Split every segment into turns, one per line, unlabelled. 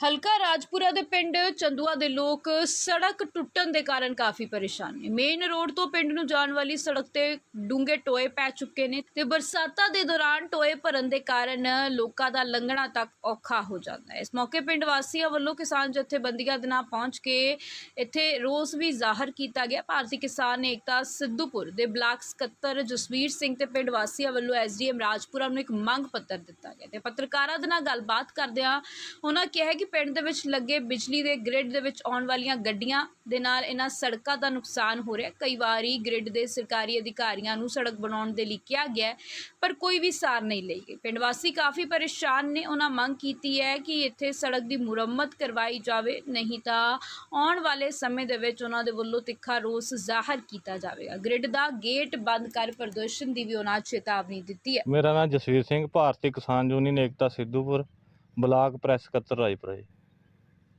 ਹਲਕਾ ਰਾਜਪੁਰਾ ਦੇ ਪਿੰਡ ਚੰਦੂਆ ਦੇ ਲੋਕ ਸੜਕ ਟੁੱਟਣ ਦੇ ਕਾਰਨ ਕਾਫੀ ਪਰੇਸ਼ਾਨ ਨੇ। ਮੇਨ ਰੋਡ ਤੋਂ ਪਿੰਡ ਨੂੰ ਜਾਣ ਵਾਲੀ ਸੜਕ ਤੇ ਡੂੰਘੇ ਟੋਏ ਪੈ ਚੁੱਕੇ ਨੇ ਤੇ ਬਰਸਾਤਾਂ ਦੇ ਦੌਰਾਨ ਟੋਏ ਭਰਨ ਦੇ ਕਾਰਨ ਲੋਕਾਂ ਦਾ ਲੰਘਣਾ ਤੱਕ ਔਖਾ ਹੋ ਜਾਂਦਾ ਹੈ। ਇਸ ਮੌਕੇ ਪਿੰਡ ਵਾਸੀਆਂ ਵੱਲੋਂ ਕਿਸਾਨ ਜਥੇਬੰਦੀਆਂ ਦੇ ਨਾਲ ਪਹੁੰਚ ਕੇ ਇੱਥੇ ਰੋਸ ਵੀ ਜ਼ਾਹਰ ਕੀਤਾ ਗਿਆ। ਭਾਰਤੀ ਕਿਸਾਨ ਏਕਤਾ ਸਿੱਧੂਪੁਰ ਦੇ ਬਲਾਕ ਸਕੱਤਰ ਜਸਵੀਰ ਸਿੰਘ ਤੇ ਪਿੰਡ ਵਾਸੀਆਂ ਵੱਲੋਂ ਐਸਡੀਐਮ ਰਾਜਪੁਰਾ ਨੂੰ ਇੱਕ ਮੰਗ ਪੱਤਰ ਦਿੱਤਾ ਗਿਆ ਤੇ ਪੱਤਰਕਾਰਾਂ ਦੇ ਨਾਲ ਗੱਲਬਾਤ ਕਰਦਿਆਂ ਉਹਨਾਂ ਕਿਹਾ ਕਿ ਪਿੰਡ ਦੇ ਵਿੱਚ ਲੱਗੇ ਬਿਜਲੀ ਦੇ ਗ੍ਰਿਡ ਦੇ ਵਿੱਚ ਆਉਣ ਵਾਲੀਆਂ ਗੱਡੀਆਂ ਦੇ ਨਾਲ ਇਹਨਾਂ ਸੜਕਾਂ ਦਾ ਨੁਕਸਾਨ ਹੋ ਰਿਹਾ। ਕਈ ਵਾਰੀ ਗ੍ਰਿਡ ਦੇ ਸਰਕਾਰੀ ਅਧਿਕਾਰੀਆਂ ਨੂੰ ਸੜਕ ਬਣਾਉਣ ਦੇ ਲਈ ਕਿਹਾ ਗਿਆ ਪਰ ਕੋਈ ਵੀ ਸਾਰ ਨਹੀਂ ਲਈ ਗਈ। ਪਿੰਡ ਵਾਸੀ ਕਾਫੀ ਪਰੇਸ਼ਾਨ ਨੇ, ਉਹਨਾਂ ਮੰਗ ਕੀਤੀ ਹੈ ਕਿ ਇੱਥੇ ਸੜਕ ਦੀ ਮੁਰੰਮਤ ਕਰਵਾਈ ਜਾਵੇ, ਨਹੀਂ ਤਾਂ ਆਉਣ ਵਾਲੇ ਸਮੇਂ ਦੇ ਵਿੱਚ ਉਹਨਾਂ ਦੇ ਵੱਲੋਂ ਤਿੱਖਾ ਰੋਸ ਜ਼ਾਹਰ ਕੀਤਾ ਜਾਵੇਗਾ ਗ੍ਰਿਡ ਦਾ ਗੇਟ ਬੰਦ ਕਰ ਪ੍ਰਦਰਸ਼ਨ ਦੀ ਵੀ ਉਹਨਾਂ ਚੇਤਾਵਨੀ ਦਿੱਤੀ ਹੈ।
ਮੇਰਾ ਨਾਮ Jasvir Singh, Bharti Kisan Union Ekta Sidhupur. Block press ਸਕੱਤਰ ਰਾਜਪੁਰਾ ਜੀ।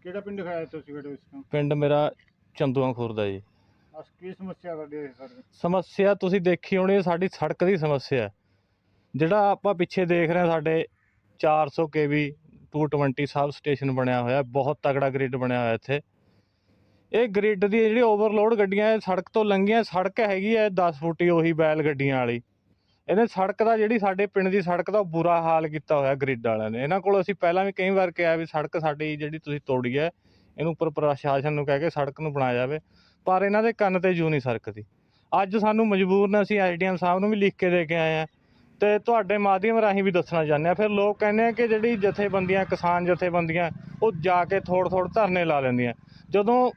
ਕਿਹੜਾ ਪਿੰਡ ਖਾਇਆ ਤੁਸੀਂ ਬੇਟੇ ਇਸ
ਪਿੰਡ ਮੇਰਾ ਚੰਦੂਆਂ ਖੁਰਦਾ ਜੀ।
ਅਸ ਕੀ ਸਮੱਸਿਆ ਤੁਹਾਡੀ ਸਰ
ਸਮੱਸਿਆ ਤੁਸੀਂ ਦੇਖੀ ਹੋਣੀ ਹੈ, ਸਾਡੀ ਸੜਕ ਦੀ ਸਮੱਸਿਆ ਹੈ। ਜਿਹੜਾ ਆਪਾਂ ਪਿੱਛੇ ਦੇਖ ਰਹੇ ਹਾਂ ਸਾਡੇ 400 ਕੇਵੀ 220 ਸਬ ਸਟੇਸ਼ਨ ਬਣਿਆ ਹੋਇਆ ਬਹੁਤ ਤਗੜਾ ਗ੍ਰਿਡ ਬਣਿਆ ਹੋਇਆ ਇੱਥੇ। ਇਹ ਗ੍ਰਿਡ ਦੀ ਜਿਹੜੀ ਓਵਰਲੋਡ ਗੱਡੀਆਂ ਇਹ ਸੜਕ ਤੋਂ ਲੰਘੀਆਂ ਸੜਕ ਹੈਗੀ ਹੈ 10 ਫੁੱਟੀ ਉਹੀ ਬੈਲ ਗੱਡੀਆਂ ਵਾਲੀ। ਇਹਨੇ ਸੜਕ ਦਾ ਜਿਹੜੀ ਸਾਡੇ ਪਿੰਡ ਦੀ ਸੜਕ ਦਾ ਉਹ ਬੁਰਾ ਹਾਲ ਕੀਤਾ ਹੋਇਆ ਗ੍ਰਿਡ ਵਾਲਿਆਂ ਨੇ। ਇਹਨਾਂ ਕੋਲ ਅਸੀਂ ਪਹਿਲਾਂ ਵੀ ਕਈ ਵਾਰ ਕਿਹਾ ਵੀ ਸੜਕ ਸਾਡੀ ਜਿਹੜੀ ਤੁਸੀਂ ਤੋੜੀ ਹੈ, ਇਹਨੂੰ ਉੱਪਰ ਪ੍ਰਸ਼ਾਸਨ ਨੂੰ ਕਹਿ ਕੇ ਸੜਕ ਨੂੰ ਬਣਾਇਆ ਜਾਵੇ, ਪਰ ਇਹਨਾਂ ਦੇ ਕੰਨ ਤੇ ਜੂ ਨਹੀਂ ਸਰਕਦੀ। ਅੱਜ ਸਾਨੂੰ ਮਜਬੂਰ ਨੇ, ਅਸੀਂ ਐਸਡੀਐਮ ਸਾਹਿਬ ਨੂੰ ਵੀ ਲਿਖ ਕੇ ਦੇ ਕੇ ਆਏ ਆ ਤੇ ਤੁਹਾਡੇ ਮਾਧਿਅਮ ਰਾਹੀਂ ਵੀ ਦੱਸਣਾ ਚਾਹੁੰਦੇ ਆ ਫਿਰ ਲੋਕ ਕਹਿੰਦੇ ਆ ਕਿ ਜਿਹੜੀ ਜਥੇਬੰਦੀਆਂ, ਕਿਸਾਨ ਜਥੇਬੰਦੀਆਂ, ਉਹ ਜਾ ਕੇ ਥੋੜ ਥੋੜ ਧਰਨੇ ਲਾ ਲੈਂਦੀਆਂ। ਜਦੋਂ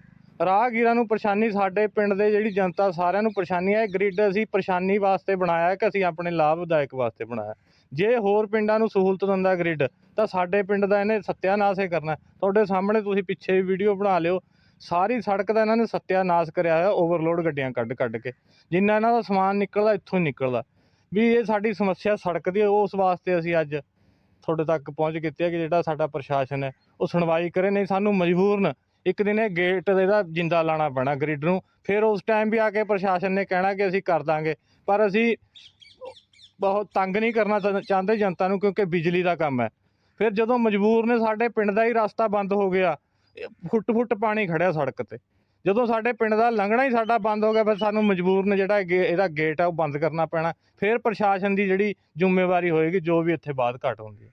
ਰਾਹਗੀਰਾਂ ਨੂੰ ਪਰੇਸ਼ਾਨੀ ਸਾਡੇ ਪਿੰਡ ਦੇ ਜਿਹੜੀ ਜਨਤਾ ਸਾਰਿਆਂ ਨੂੰ ਪਰੇਸ਼ਾਨੀ ਹੈ ਇਹ ਗ੍ਰਿਡ ਅਸੀਂ ਪਰੇਸ਼ਾਨੀ ਵਾਸਤੇ ਬਣਾਇਆ ਹੈ ਕਿ ਅਸੀਂ ਆਪਣੇ ਲਾਭਦਾਇਕ ਵਾਸਤੇ ਬਣਾਇਆ ਜੇ ਹੋਰ ਪਿੰਡਾਂ ਨੂੰ ਸਹੂਲਤ ਦਿੰਦਾ ਗ੍ਰਿਡ ਤਾਂ ਸਾਡੇ ਪਿੰਡ ਦਾ ਇਹਨੇ ਸੱਤਿਆਨਾਸ਼ ਹੀ ਕਰਨਾ ਤੁਹਾਡੇ ਸਾਹਮਣੇ ਤੁਸੀਂ ਪਿੱਛੇ ਵੀ ਵੀਡੀਓ ਬਣਾ ਲਿਓ। ਸਾਰੀ ਸੜਕ ਦਾ ਇਹਨਾਂ ਨੇ ਸੱਤਿਆਨਾਸ਼ ਕਰਿਆ ਹੋਇਆ ਓਵਰਲੋਡ ਗੱਡੀਆਂ ਕੱਢ ਕੱਢ ਕੇ। ਜਿੰਨਾ ਇਹਨਾਂ ਦਾ ਸਮਾਨ ਨਿਕਲਦਾ ਇੱਥੋਂ ਹੀ ਨਿਕਲਦਾ। ਵੀ ਇਹ ਸਾਡੀ ਸਮੱਸਿਆ ਸੜਕ ਦੀ ਹੈ, ਉਸ ਵਾਸਤੇ ਅਸੀਂ ਅੱਜ ਤੁਹਾਡੇ ਤੱਕ ਪਹੁੰਚ ਕੀਤੀ ਹੈ ਕਿ ਜਿਹੜਾ ਸਾਡਾ ਪ੍ਰਸ਼ਾਸਨ ਹੈ ਉਹ ਸੁਣਵਾਈ ਕਰੇ ਨਹੀਂ ਸਾਨੂੰ ਮਜਬੂਰਨ ਇੱਕ ਦਿਨ ਇਹ ਗੇਟ ਇਹਦਾ ਜਿੰਦਾ ਲਾਣਾ ਪੈਣਾ ਗ੍ਰਿਡ ਨੂੰ, ਫਿਰ ਉਸ ਟਾਈਮ ਵੀ ਆ ਕੇ ਪ੍ਰਸ਼ਾਸਨ ਨੇ ਕਹਿਣਾ ਕਿ ਅਸੀਂ ਕਰ ਦਾਂਗੇ, ਪਰ ਅਸੀਂ ਬਹੁਤ ਤੰਗ ਨਹੀਂ ਕਰਨਾ ਚਾਹੁੰਦੇ ਜਨਤਾ ਨੂੰ ਕਿਉਂਕਿ ਬਿਜਲੀ ਦਾ ਕੰਮ ਹੈ। ਫਿਰ ਜਦੋਂ ਮਜਬੂਰ ਨੇ, ਸਾਡੇ ਪਿੰਡ ਦਾ ਹੀ ਰਸਤਾ ਬੰਦ ਹੋ ਗਿਆ ਇਹ ਫੁੱਟ ਫੁੱਟ ਪਾਣੀ ਖੜਿਆ ਸੜਕ ਤੇ। ਜਦੋਂ ਸਾਡੇ ਪਿੰਡ ਦਾ ਲੰਘਣਾ ਹੀ ਸਾਡਾ ਬੰਦ ਹੋ ਗਿਆ, ਫਿਰ ਸਾਨੂੰ ਮਜਬੂਰ ਨੇ ਜਿਹੜਾ ਗੇ- ਇਹਦਾ ਗੇਟ ਹੈ ਉਹ ਬੰਦ ਕਰਨਾ ਪੈਣਾ। ਫਿਰ ਪ੍ਰਸ਼ਾਸਨ ਦੀ ਜਿਹੜੀ ਜ਼ਿੰਮੇਵਾਰੀ ਹੋਏਗੀ, ਜੋ ਵੀ ਇੱਥੇ ਬਾਅਦ ਘਟ ਹੁੰਦੀ ਹੈ।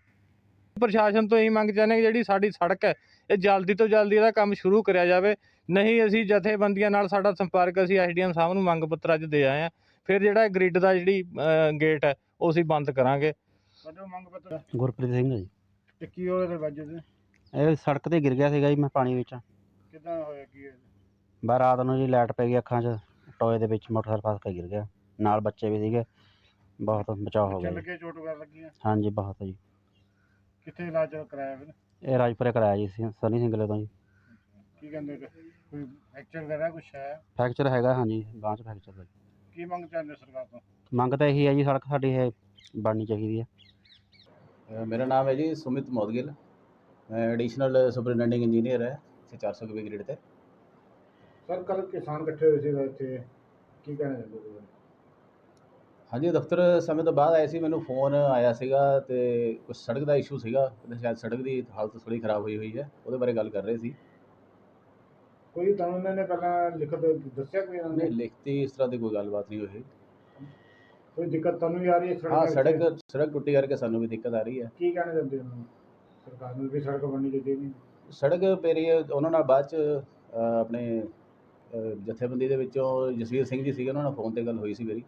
ਪ੍ਰਸ਼ਾਸਨ ਤੋਂ ਇਹੀ ਮੰਗ ਚਾਹੁੰਦੇ ਕਿ ਜਿਹੜੀ ਸਾਡੀ ਸੜਕ ਹੈ ਇਹ ਜਲਦੀ ਤੋਂ ਜਲਦੀ ਇਹਦਾ ਕੰਮ ਸ਼ੁਰੂ ਕਰਿਆ ਜਾਵੇ। ਨਹੀਂ ਅਸੀਂ ਜਥੇਬੰਦੀਆਂ ਨਾਲ ਸਾਡਾ ਸੰਪਰਕ ਅਸੀਂ ਐਸਡੀਐਮ ਸਾਹਿਬ ਨੂੰ ਮੰਗ ਪੱਤਰ ਅੱਜ ਦੇ ਆਏ ਆ ਫਿਰ ਜਿਹੜਾ ਗ੍ਰਿਡ ਦਾ ਜਿਹੜੀ ਗੇਟ ਹੈ ਉਹ ਅਸੀਂ ਬੰਦ ਕਰਾਂਗੇ।
ਤੁਹਾਡਾ ਮੰਗ ਪੱਤਰ।
ਗੁਰਪ੍ਰੀਤ ਸਿੰਘ ਜੀ।
ਤੇ ਕੀ ਹੋਇਆ ਤੇ ਵੱਜ ਤੇ?
ਇਹ ਸੜਕ ਤੇ ਗਿਰ ਗਿਆ ਸੀਗਾ ਜੀ ਮੈਂ ਪਾਣੀ ਵਿੱਚ।
ਕਿਦਾਂ ਹੋਇਆ ਕੀ ਹੋਇਆ?
ਬਾ ਰਾਤ ਨੂੰ ਜੀ ਲਾਈਟ ਪੈ ਗਈ ਅੱਖਾਂ 'ਚ ਟੋਏ ਦੇ ਵਿੱਚ ਮੋਟਰਸਾਈਕਲ ਫਸ ਕੇ ਗਿਰ ਗਿਆ। ਨਾਲ ਬੱਚੇ ਵੀ ਸੀਗੇ ਬਹੁਤ ਬਚਾਅ ਹੋ ਗਿਆ
ਚੱਲ। ਕੇ ਚੋਟ ਕਰ ਲੱਗੀਆਂ?
ਹਾਂਜੀ ਬਹੁਤ ਜੀ।
ਕਿੱਥੇ ਇਲਾਜ ਕਰਾਇਆ ਫਿਰ?
ਇਹ ਰਾਜਪੁਰੇ ਕਰਾਇਆ ਜੀ ਸੀ- ਸਨੀ ਸਿੰਗਲੇ ਤੋਂ ਜੀ।
ਕੀ ਕਹਿੰਦੇ ਕਿ ਕੋਈ ਫ੍ਰੈਕਚਰ ਵਗੈਰਾ ਕੁਛ ਹੈ?
ਫ੍ਰੈਕਚਰ ਹੈਗਾ ਹਾਂਜੀ ਬਾਂਹ 'ਚ ਫ੍ਰੈਕਚਰ ਦਾ ਜੀ।
ਕੀ ਮੰਗ ਚਾਹੁੰਦੇ ਸਰਕਾਰ ਤੋਂ?
ਮੰਗ ਤਾਂ ਇਹੀ ਹੈ ਜੀ ਸੜਕ ਸਾਡੀ ਇਹ ਬਣਨੀ ਚਾਹੀਦੀ ਹੈ।
ਅ, ਮੇਰਾ ਨਾਮ ਹੈ ਜੀ ਸੁਮਿਤ ਮੋਦਗਿਲ। ਮੈਂ ਐਡੀਸ਼ਨਲ ਸੁਪਰਡੈਂਟਿੰਗ ਇੰਜੀਨੀਅਰ ਹੈ ਇੱਥੇ 400 ਕਬੀ ਗ੍ਰਿਡ ਤੇ।
ਸਰ ਕੱਲ ਕਿਸਾਨ ਇਕੱਠੇ ਹੋਏ ਸੀ ਇੱਥੇ। ਕੀ ਕਹਿਣਾ ਚਾਹੁੰਦੇ ਤੁਸੀਂ?
ਹਾਂਜੀ ਦਫ਼ਤਰ ਸਮੇਂ ਤੋਂ ਬਾਅਦ ਆਏ ਸੀ ਮੈਨੂੰ ਫੋਨ ਆਇਆ ਸੀਗਾ ਤੇ ਕੁਝ ਸੜਕ ਦਾ ਇਸ਼ੂ ਸੀਗਾ ਕਹਿੰਦੇ ਸ਼ਾਇਦ ਸੜਕ ਦੀ ਹਾਲਤ ਥੋੜੀ ਖਰਾਬ ਹੋਈ ਹੋਈ ਹੈ ਉਹਦੇ ਬਾਰੇ ਗੱਲ ਕਰ ਰਹੇ ਸੀ।
ਕੋਈ ਤੁਹਾਨੂੰ ਇਹਨਾਂ ਨੇ ਪਹਿਲਾਂ ਲਿਖਤ ਦੱਸਿਆ ਕੋਈ
ਨਹੀਂ
ਨੇ?
ਲਿਖਤੀ ਇਸ ਤਰ੍ਹਾਂ ਦੀ ਕੋਈ ਗੱਲਬਾਤ ਨਹੀਂ ਹੋਈ।
ਕੋਈ ਦਿੱਕਤ ਤੁਹਾਨੂੰ ਵੀ ਆ ਰਹੀ ਹੈ ਸੜਕ
ਹਾਂ
ਵਿੱਚ?
ਸੜਕ ਸੜਕ ਟੁੱਟੀ ਕਰਕੇ ਸਾਨੂੰ ਵੀ ਦਿੱਕਤ ਆ ਰਹੀ ਹੈ।
ਕੀ ਕਹਿਣਾ ਚਾਹੁੰਦੇ ਹੋ ਸਰਕਾਰ ਨੂੰ ਵੀ ਸੜਕ ਬਣਨੀ ਚਾਹੀਦੀ ਹੈ।
ਸੜਕ ਮੇਰੀ ਉਹਨਾਂ ਨਾਲ ਬਾਅਦ ਚ ਅ, ਆਪਣੇ ਅ, ਜਥੇਬੰਦੀ ਦੇ ਵਿੱਚੋਂ ਜਸਵੀਰ ਸਿੰਘ ਜੀ ਸੀਗੇ ਉਹਨਾਂ ਨਾਲ ਫੋਨ ਤੇ ਗੱਲ ਹੋਈ ਸੀ ਮੇਰੀ।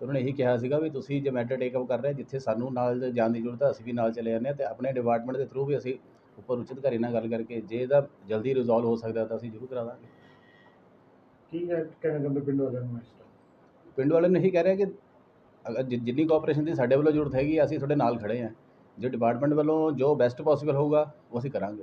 ਤੇ ਉਹਨਾਂ ਨੇ ਇਹੀ ਕਿਹਾ ਸੀਗਾ ਵੀ ਤੁਸੀਂ ਜੇ ਮੈਟਰ ਟੇਕ ਅਪ ਕਰ ਰਹੇ ਜਿੱਥੇ ਸਾਨੂੰ ਨਾਲ ਜਾਣ ਦੀ ਜ਼ਰੂਰਤ ਹੈ ਅਸੀਂ ਵੀ ਨਾਲ ਚਲੇ ਜਾਂਦੇ ਹਾਂ ਤੇ ਆਪਣੇ ਡਿਪਾਰਟਮੈਂਟ ਦੇ ਥਰੂ ਵੀ ਅਸੀਂ ਉੱਪਰ ਉੱਚ ਅਧਿਕਾਰੀ ਨਾਲ ਗੱਲ ਕਰਕੇ ਜੇ ਇਹਦਾ ਜਲਦੀ ਰਿਜ਼ੋਲਵ ਹੋ ਸਕਦਾ ਤਾਂ ਅਸੀਂ ਜ਼ਰੂਰ ਕਰਾ ਦਾਂਗੇ।
ਕੀ ਕਹਿ- ਕਹਿਣਾ ਚਾਹੁੰਦੇ ਪਿੰਡ ਵਾਲਿਆਂ ਨੂੰ ਇਸ
ਪਿੰਡ ਵਾਲਿਆਂ ਨੂੰ ਇਹੀ ਕਹਿ ਰਹੇ ਕਿ ਅਗਰ ਜਿ- ਜਿੰਨੀ ਕੋਆਪਰੇਸ਼ਨ ਦੀ ਸਾਡੇ ਵੱਲੋਂ ਜ਼ਰੂਰਤ ਹੈਗੀ ਅਸੀਂ ਤੁਹਾਡੇ ਨਾਲ ਖੜੇ ਹਾਂ। ਜੇ ਡਿਪਾਰਟਮੈਂਟ ਵੱਲੋਂ ਜੋ ਬੈਸਟ ਪੋਸੀਬਲ ਹੋਊਗਾ ਉਹ ਅਸੀਂ ਕਰਾਂਗੇ।